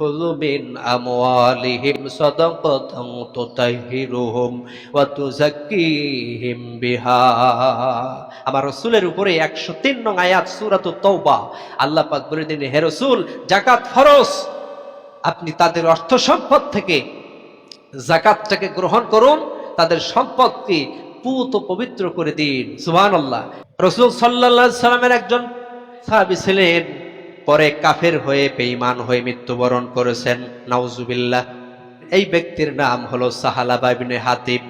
خذ من أموالهم صدقة تطهرهم وتزكيهم بها আমার রসুলের উপরে একশো তিন নং আয়াত সুরাত তৌবা আল্লাহ পাক বলে দিন হে রসুল জাকাত ফরজ আপনি তাদের অর্থ সম্পদ থেকে জাকাতটাকে গ্রহণ করুন তাদের সম্পদকে পুত পবিত্র করে দিন সুবহান আল্লাহ রসুল সাল্লাহ সাল্লামের একজন সাহাবি ছিলেন পরে কাফের হয়ে বেঈমান হয়ে মৃত্যুবরণ করেছেন, নাউজুবিল্লাহ। এই ব্যক্তির নাম হলো সাহালাবা ইবনে হাতিব।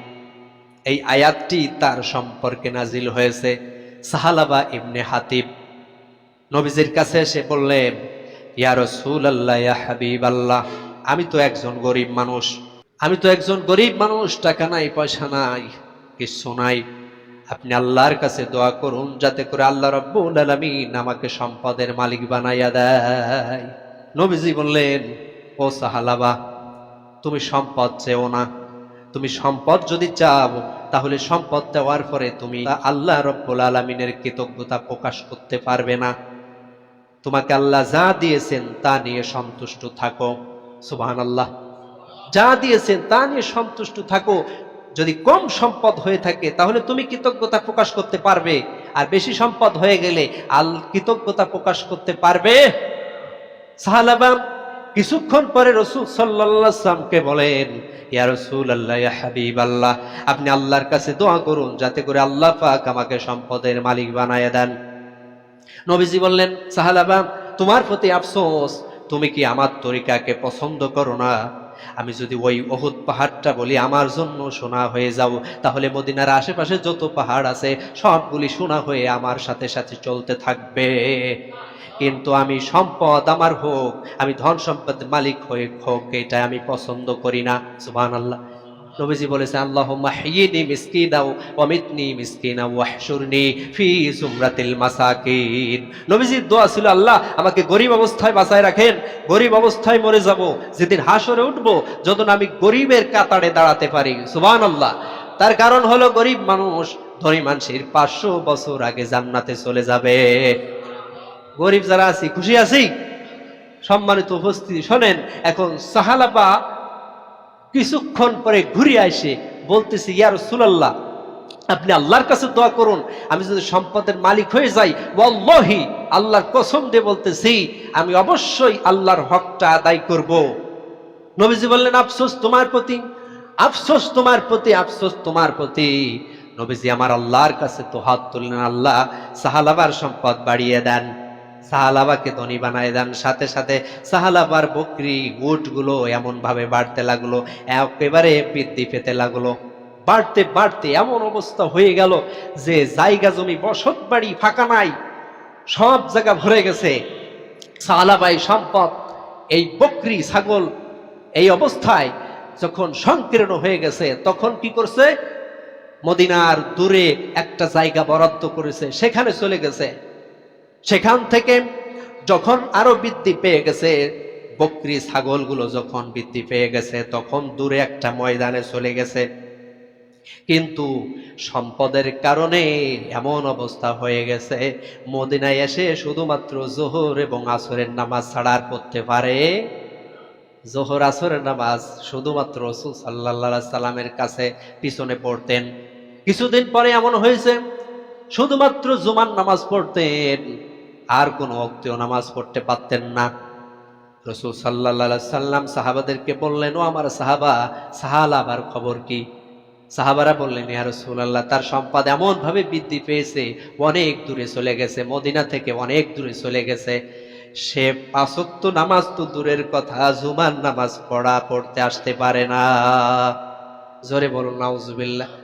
এই আয়াতটি তার সম্পর্কে নাজিল হয়েছে, সাহালাবা ইবনে হাতিব। নবীজির কাছে এসে বললেন, ইয়া রসুল আল্লাহ হাবিব আল্লাহ আমি তো একজন গরিব মানুষ। আমি তো একজন গরিব মানুষ, টাকা নাই, পয়সা নাই, কিছু নাই। আপনি আল্লাহর কাছে দোয়া করুন, যাতে করে আল্লাহ রব্বুল আলামিন আমাকে সম্পদের মালিক বানাইয়া দেয়। নবীজি বললেন, ও সাহালাবা, তুমি সম্পদ চেও না। তুমি সম্পদ যদি চাও, তাহলে সম্পদ দেওয়ার পরে তুমি আল্লাহ রব্বুল আলমিনের কৃতজ্ঞতা প্রকাশ করতে পারবে না। তোমাকে আল্লাহ যা দিয়েছেন তা নিয়ে সন্তুষ্ট থাকো। সুবহান আল্লাহ যা দিয়েছেন তা নিয়ে সন্তুষ্ট থাকো। যদি কম সম্পদ হয়ে থাকে, তাহলে তুমি কৃতজ্ঞতা প্রকাশ করতে পারবে। আর বেশি সম্পদ হয়ে গেলে আল কৃতজ্ঞতা প্রকাশ করতে পারবে। সাহালাবাম কিছুক্ষণ পরে রসুল সাল্লামকে বলেন আল্লাহ আপনি আল্লাহর কাছে দোয়া করুন, যাতে করে আল্লাহ পাক আমাকে সম্পদের মালিক বানায় দেন। নবীজি বললেন সাহালাবাম তোমার প্রতি আফসোস, তুমি কি আমার তরিকাকে পছন্দ করো না? আমি যদি ওই অহুদ পাহাড়টা বলি, আমার জন্য সোনা হয়ে যাও, তাহলে মদিনার আশেপাশে যত পাহাড় আছে, সবগুলি সোনা হয়ে আমার সাথে সাথে চলতে থাকবে। কিন্তু আমি সম্পদ আমার হোক, আমি ধন সম্পদ মালিক হয়ে হোক, এটা আমি পছন্দ করি না। সুবাহ আল্লাহ নবীজি বলেছে আল্লাহ মাহিয়িনি মিসকিনাও অমিতনি মিসকিনা ওয়াহশুরনি ফি জুমরাতিল মাসাকিন। নবীজির দোয়া ছিল, আল্লাহ, আমাকে গরিব অবস্থায় বাঁচায় রাখেন, গরিব অবস্থায় মরে যাব, যেদিন হাসরে উঠব যখন আমি গরিবের কাতারে দাঁড়াতে পারি। সুবহানাল্লাহ। তার কারণ হলো, গরিব মানুষ ধনী মানুষের পাঁচশো বছর আগে জান্নাতে চলে যাবে। গরিব যারা আছি, খুশি আছি? সম্মানিত উপস্থিতি শোনেন, এখন সাহালাপা কিছুক্ষণ পরে ঘুরে আসে, বলতেছি ইয়ার সুলাল্লাহ আপনি আল্লাহর কাছে দোয়া করুন, আমি যদি সম্পদের মালিক হয়ে যাই, ওয়াল্লাহি, আল্লাহর কসম দিয়ে বলতেছি, আমি অবশ্যই আল্লাহর হকটা আদায় করব। নবীজি বললেন, আফসোস তোমার প্রতি, আফসোস তোমার প্রতি, আফসোস তোমার প্রতি। নবীজি, আমার আল্লাহর কাছে তো হাত তুললেন, আল্লাহ সাহালাবার সম্পদ বাড়িয়ে দেন। সাহালাবাকে ধনী বানায় দেন। সাথে সাথে সাহালাবার বকরি গুলো এমন ভাবে বাড়তে লাগল, একেবারে বৃদ্ধি পেতে লাগল। বাড়তে বাড়তে এমন অবস্থা হয়ে গেল যে জায়গা জমি, বসত বাড়ি ফাঁকা নাই, সব জায়গা ভরে গেছে। সাহালাবাই সম্পদ, এই বকরি, ছাগল, এই অবস্থায় যখন সংকীর্ণ হয়ে গেছে, তখন কি করছে? মদিনার দূরে একটা জায়গা বরাদ্দ করেছে, সেখানে চলে গেছে। সেখান থেকে যখন আরও বৃদ্ধি পেয়ে গেছে, বকরি ছাগলগুলো যখন বৃদ্ধি পেয়ে গেছে, তখন দূরে একটা ময়দানে চলে গেছে। কিন্তু সম্পদের কারণে এমন অবস্থা হয়ে গেছে, মদিনায় এসে শুধুমাত্র জোহর এবং আসরের নামাজ ছাড়া আর করতে পারে। জোহর, আসরের নামাজ শুধুমাত্র সাল্লাহ সাল্লামের কাছে পিছনে পড়তেন। কিছুদিন পরে এমন হয়েছে, শুধুমাত্র জুমার নামাজ পড়তেন। আর কোনো অক্তীয় নামাজ পড়তে পারতেন না। রসুল সাল্লা সাল্লাম সাহাবাদেরকে বললেন, ও আমার সাহাবা, সাহাল সাহালাবার খবর কি? সাহাবারা বললেন, ইয়া রসুল আল্লাহ তার সম্পদ এমন ভাবে বৃদ্ধি পেয়েছে, অনেক দূরে চলে গেছে, মদিনা থেকে অনেক দূরে চলে গেছে। সে পাঁচক্ত নামাজ তো দূরের কথা, জুমার নামাজ পড়া পড়তে আসতে পারে না। জোরে বলুন, নাউজুবিল্লাহ।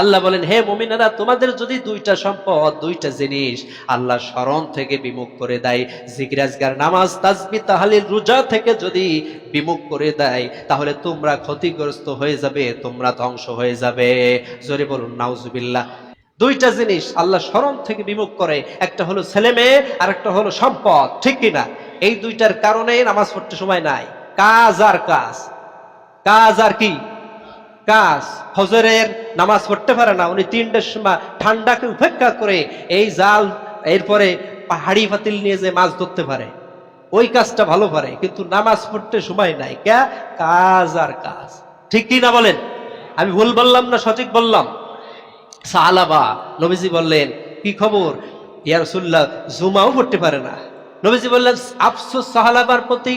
আল্লাহ বলেন, হে মুমিনেরা, তোমাদের যদি দুইটা সম্পদ, দুইটা জিনিস আল্লাহ স্মরণ থেকে বিমুখ করে দেয় জিগরাজগার নামাজ তাসবিহ তাহলিল, রোজা থেকে যদি বিমুখ করে দেয়, তাহলে তোমরা ক্ষতিগ্রস্ত হয়ে যাবে, তোমরা ধ্বংস হয়ে যাবে। জোরে বলুন, নাউজুবিল্লাহ। দুইটা জিনিস আল্লাহ স্মরণ থেকে বিমুখ করে, একটা হলো ছেলে মেয়ে আর একটা হলো সম্পদ, ঠিক কিনা এই দুইটার কারণে নামাজ পড়তে সময় নাই। কাজ আর কাজ। কাজ আর কি? কাজ ফজরের নামাজ পড়তে পারে না, উনি তিনটের সময় ঠান্ডাকে উপেক্ষা করে এই জাল, এরপরে হাড়ি ফাতিল নিয়ে যে মাছ ধরতে পারে, ওই কাজটা ভালো পারে, কিন্তু নামাজ পড়তে সময় নাই। কে? কাজ আর কাজ। ঠিক কি না বলেন? আমি ভুল বললাম না সঠিক বললাম? সাহালাবা নবীজি বললেন, কি খবর? ইয়া রসুল্লাহ জুমাও পড়তে পারে না। নবীজি বললেন, আফসোস সাহালাবার প্রতি,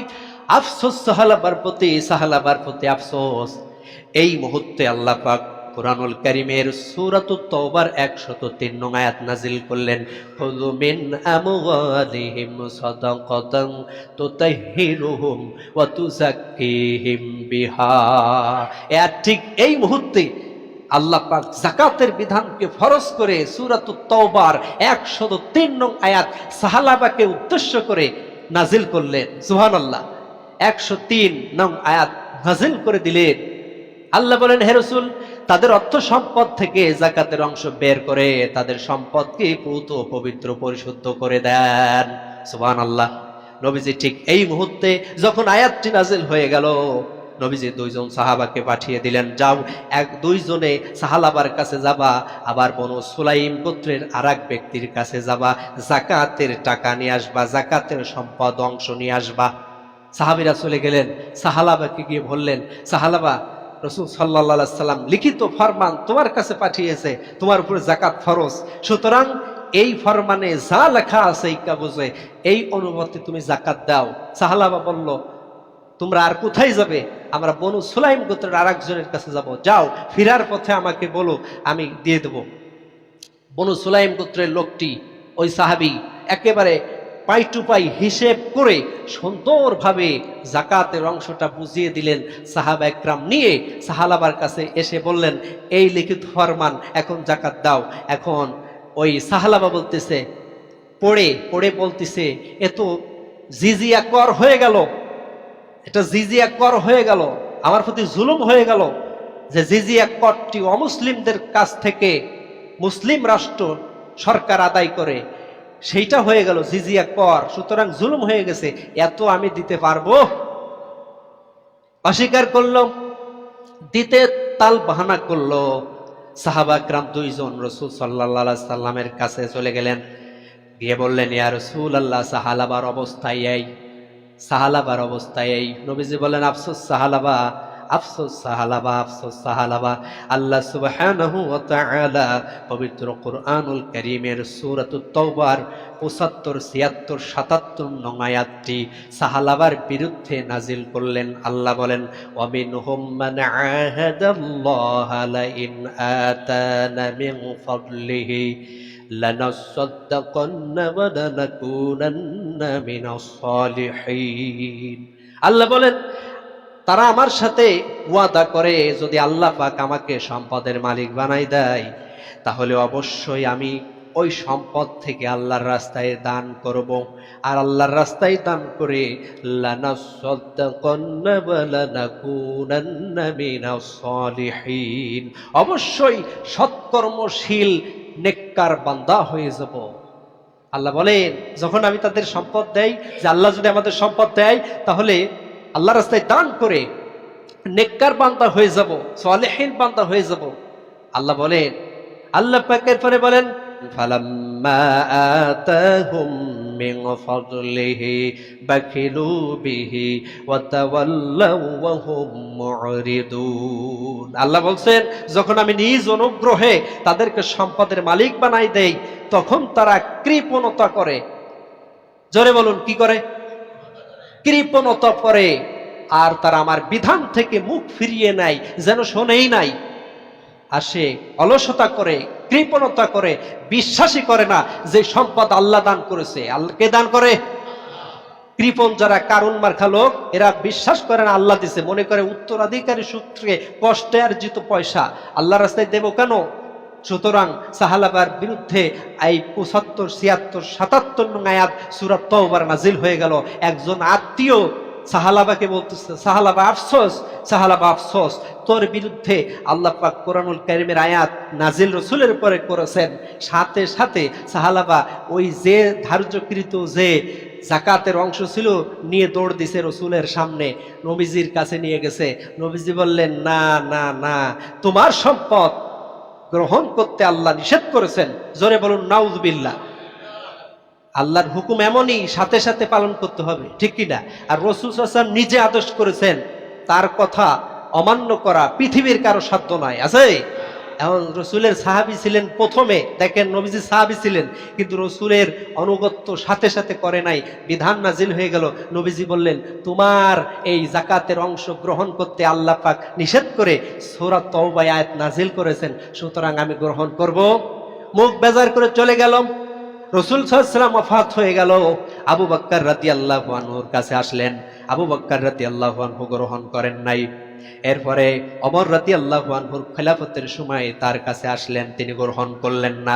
আফসোস সাহালাবার প্রতি সাহালাবার প্রতি আফসোস। এই মুহূর্তে আল্লাহ পাক কোরআনুল কারিমের সূরাতুত তওবার 103 নং আয়াত নাজিল করলেন খুযু মিন আমওয়ালিহিম সাদাকাতান তুতাহহিরুহুম ওয়া তুযাক্কিহিম বিহা। এ ঠিক এই মুহূর্তে আল্লাহ পাক জাকাতের বিধানকে ফরজ করে সূরাতুত তওবার 103 নং আয়াত সাহালাবাকে উদ্দেশ্য করে নাজিল করলেন। সুবহানাল্লাহ 103 নং আয়াত নাজিল করে দিলেন। আল্লাহ বলেন, হে রসুল, তাদের অর্থ সম্পদ থেকে জাকাতের অংশ বের করে তাদের সম্পদকে পুত পবিত্র পরিশুদ্ধ করে দেন। সুবহান আল্লাহ নবীজি ঠিক এই মুহূর্তে যখন আয়াতটি নাজিল হয়ে গেল, নবীজি দুইজন সাহাবাকে পাঠিয়ে দিলেন, যাও, এক দুইজনে সাহালাবার কাছে যাবা, আবার বনু সুলাইম গোত্রের আর ব্যক্তির কাছে যাবা জাকাতের টাকা নিয়ে আসবা জাকাতের সম্পদ অংশ নিয়ে আসবা। সাহাবিরা চলে গেলেন, সাহালাবাকে গিয়ে বললেন, সাহালাবা রসুল সাল্লা সাল্লাম লিখিত ফরমান তোমার কাছে পাঠিয়েছে, তোমার উপরে জাকাত ফরজ। সুতরাং এই ফরমানে যা লেখা আছে এই কাগজে, এই অনুমতি তুমি জাকাত দাও। সাহালাবা বলল, তোমরা আর কোথায় যাবে? আমরা বনু সুলাইম গোত্রের আর একজনের কাছে যাব। যাও, ফিরার পথে আমাকে বলো, আমি দিয়ে দেব। বনু সুলাইম গোত্রের লোকটি, ওই সাহাবি, একেবারে পাই টু পাই হিসেব করে সুন্দরভাবে জাকাতের অংশটা বুঝিয়ে দিলেন সাহাবা একরাম নিয়ে সাহালাবার কাছে এসে বললেন, এই লিখিত ফরমান, এখন জাকাত দাও। এখন ওই সাহালাবা বলতেছে, পড়ে পড়ে বলতেছে এত জিজিয়া কর হয়ে গেল, এটা জিজিয়া কর হয়ে গেল, আমার প্রতি জুলুম হয়ে গেল, যে জিজিয়া করটি অমুসলিমদের কাছ থেকে মুসলিম রাষ্ট্র সরকার আদায় করে সেইটা হয়ে গেল জিজিয়া কর সুতরাং জুলুম হয়ে গেছে, এত আমি দিতে পারব? অস্বীকার করল, দিতে তাল বাহানা করল। সাহাবাকরাম দুইজন রসুল সাল্লা সাল্লামের কাছে চলে গেলেন। গিয়ে বললেন, ইয়া রসুল আল্লাহ সাহালাবার অবস্থায় এই, সাহালাবার অবস্থায় এই। নবীজি বলেন আফসোস, সাহালাবা আফসোস সাহালাবা আফসোস সাহালাবা আল্লাহ সুবহানাহু ওয়া তাআলা পবিত্র কুরআনুল কারীমের সূরাতুত তাওবার 75 76 77 নং আয়াতটি সাহালাবার বিরুদ্ধে নাজিল করলেন আল্লাহ বলেন ওয়া মিনহুম মান আহাদাল্লাহা লা ইন আতানা মিন ফাদলিহি لنصدقن ولنكونن من الصالحين আল্লাহ বলেন তারা আমার সাথে ওয়াদা করে, যদি আল্লাহ পাক আমাকে সম্পদের মালিক বানাই দেয়, তাহলে অবশ্যই আমি ওই সম্পদ থেকে আল্লাহর রাস্তায় দান করব। আর আল্লাহর রাস্তায় দান করে অবশ্যই সৎকর্মশীল, নেককার বান্দা হয়ে যাব। আল্লাহ বলেন, যখন আমি তাদের সম্পদ দেই, যে আল্লাহ যদি আমাদের সম্পদ দেয়, তাহলে আল্লাহ রাস্তায় দান করে নেককার বান্দা হয়ে যাব সালেহীন বান্দা হয়ে যাব আল্লাহ বলেন আল্লাহ পাকের পরে বলেন فلما آتاهم من فضله بخلوا به وتولوا وهم معرضون আল্লাহ বলছেন যখন আমি নিজ অনুগ্রহে তাদেরকে সম্পদের মালিক বানাই দেই তখন তারা কৃপণতা করে জোরে বলুন কি করে কৃপণতা করে আর তারা আমার বিধান থেকে মুখ ফিরিয়ে নেয়, যেন শোনেই নাই। আসে অলসতা করে, কৃপণতা করে, বিশ্বাসই করে না যে সম্পদ আল্লাহ দান করেছে। আল্লাহ কে দান করে? কৃপণ যারা কারণ মার্খা লোক, এরা বিশ্বাস করে না আল্লাহ দিছে। মনে করে উত্তরাধিকারী সূত্রে কষ্টে অর্জিত পয়সা। আল্লাহ রাস্তায় দেব কেন? সুতরাং সাহালাবার বিরুদ্ধে এই পঁচাত্তর, ছিয়াত্তর, সাতাত্তর নং আয়াত সুরাত তওবার নাজিল হয়ে গেল। একজন আত্মীয় সাহালাবাকে বলতেছে, সাহালাবা, আফসোস সাহালাবা, আফসোস, তোর বিরুদ্ধে আল্লাহ পাক কোরআনুল কারিমের আয়াত নাজিল রসুলের উপরে করেছেন। সাথে সাথে সাহালাবা ওই যে ধার্যকৃত যে জাকাতের অংশ ছিল নিয়ে দৌড় দিছে রসুলের সামনে, নবীজির কাছে নিয়ে গেছে। নবীজি বললেন, না না না, তোমার সম্পদ গ্রহণ করতে আল্লাহ নিষেধ করেছেন। জোরে বলুন নাউজবিল্লা আল্লাহর হুকুম এমনই, সাথে সাথে পালন করতে হবে, ঠিক কিনা? আর রসুল হাসান নিজে আদেশ করেছেন, তার কথা অমান্য করা পৃথিবীর কারও সাধ্য নয়, আছে? এখন রসুলের সাহাবি ছিলেন প্রথমে। দেখেন, নবীজি সাহাবি ছিলেন, কিন্তু রসুলের অনুগত্য সাথে সাথে করে নাই, বিধান নাজিল হয়ে গেল। নবীজি বললেন, তোমার এই জাকাতের অংশ গ্রহণ করতে আল্লাহ পাক নিষেধ করে সৌরা তওবায় আয়াত নাজিল করেছেন, সুতরাং আমি গ্রহণ করব। মুখ বেজার করে চলে গেলাম রসুল সাল্লাম অফাত হয়ে গেল। আবু বাক্কার রাতি আল্লাহ কাছে আসলেন। আবু বাক্কার রাতি আল্লাহ গ্রহণ করেন নাই। এরপরে অমর রাতি আল্লাহ খেলাফতের সময় তার কাছে আসলেন তিনি গ্রহণ করলেন না।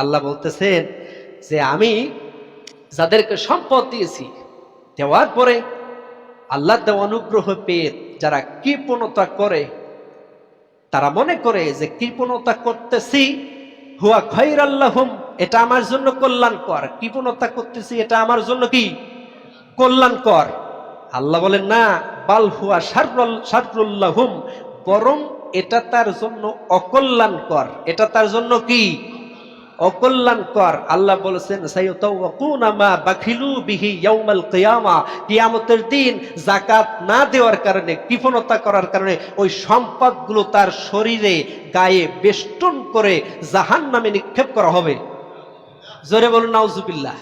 আল্লাহ বলতেছেন যে আমি যাদেরকে সম্পদ দিয়েছি, দেওয়ার পরে আল্লাহ দেওয়া অনুগ্রহ পেয়ে যারা কৃপণতা করে, তারা মনে করে যে কৃপণতা করতেছি, হুয়া খৈর আল্লাহম, এটা আমার জন্য কল্যাণকর। কৃপণতা করতেছি, এটা আমার জন্য কি? কল্যাণকর। আল্লাহ বলেন, না, বাল হুয়া শারুল্লাহুম বরং এটা তার জন্য অকল্যাণকর। এটা তার জন্য কি? অকল্যাণকর। আল্লাহ বলেছেন কিয়ামতের দিন জাকাত না দেওয়ার কারণে, কৃপণতা করার কারণে ওই সম্পদগুলো তার শরীরে গায়ে বেষ্টন করে জাহান্নামে নিক্ষেপ করা হবে। জোরে বলুন, নাউজুবিল্লাহ।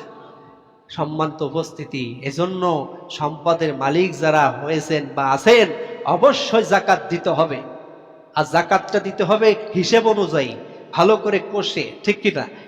সম্মানিত উপস্থিতি, এজন্য সম্পদের মালিক যারা হয়েছেন বা আছেন, অবশ্যই জাকাত দিতে হবে। আর জাকাতটা দিতে হবে হিসেব অনুযায়ী। ভালো করে কষে ঠিক কিনা?